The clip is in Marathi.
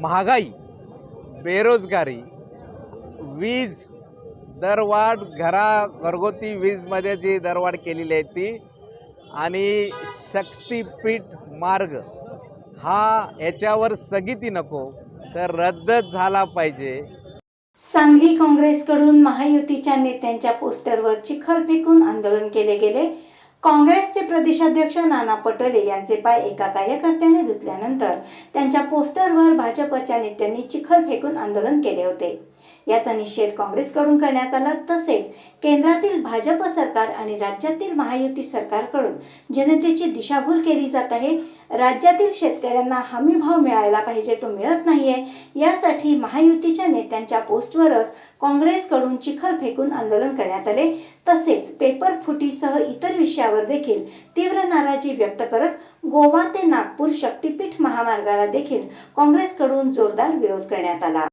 महागाई बेरोजगारी वीज दरवाढ घरा घरगुती वीजमध्ये जी दरवाढ केलेली आहे ती आणि शक्तीपीठ मार्ग हा याच्यावर स्थगिती नको तर रद्दच झाला पाहिजे. सांगली काँग्रेसकडून महायुतीच्या नेत्यांच्या पोस्टरवर चिखल फेकून आंदोलन केले गेले. काँग्रेसचे प्रदेशाध्यक्ष नाना पटोले यांचे पाय एका कार्यकर्त्याने धुतल्यानंतर त्यांच्या पोस्टरवर भाजपच्या नेत्यांनी चिखल फेकून आंदोलन केले होते. याचा निषेध काँग्रेसकडून करण्यात आला. तसेच केंद्रातील भाजप सरकार आणि राज्यातील महायुती सरकारकडून जनतेची दिशाभूल केली जात आहे. राज्यातील शेतकऱ्यांना हमी भाव मिळायला पाहिजे तो मिळत नाहीये. यासाठी महायुतीच्या नेत्यांच्या पोस्टवरच काँग्रेसकडून चिखल फेकून आंदोलन करण्यात आले. तसेच पेपर फुटीसह इतर विषयावर देखील तीव्र नाराजी व्यक्त करत गोवा ते नागपूर शक्तीपीठ महामार्गाला देखील काँग्रेसकडून जोरदार विरोध करण्यात आला.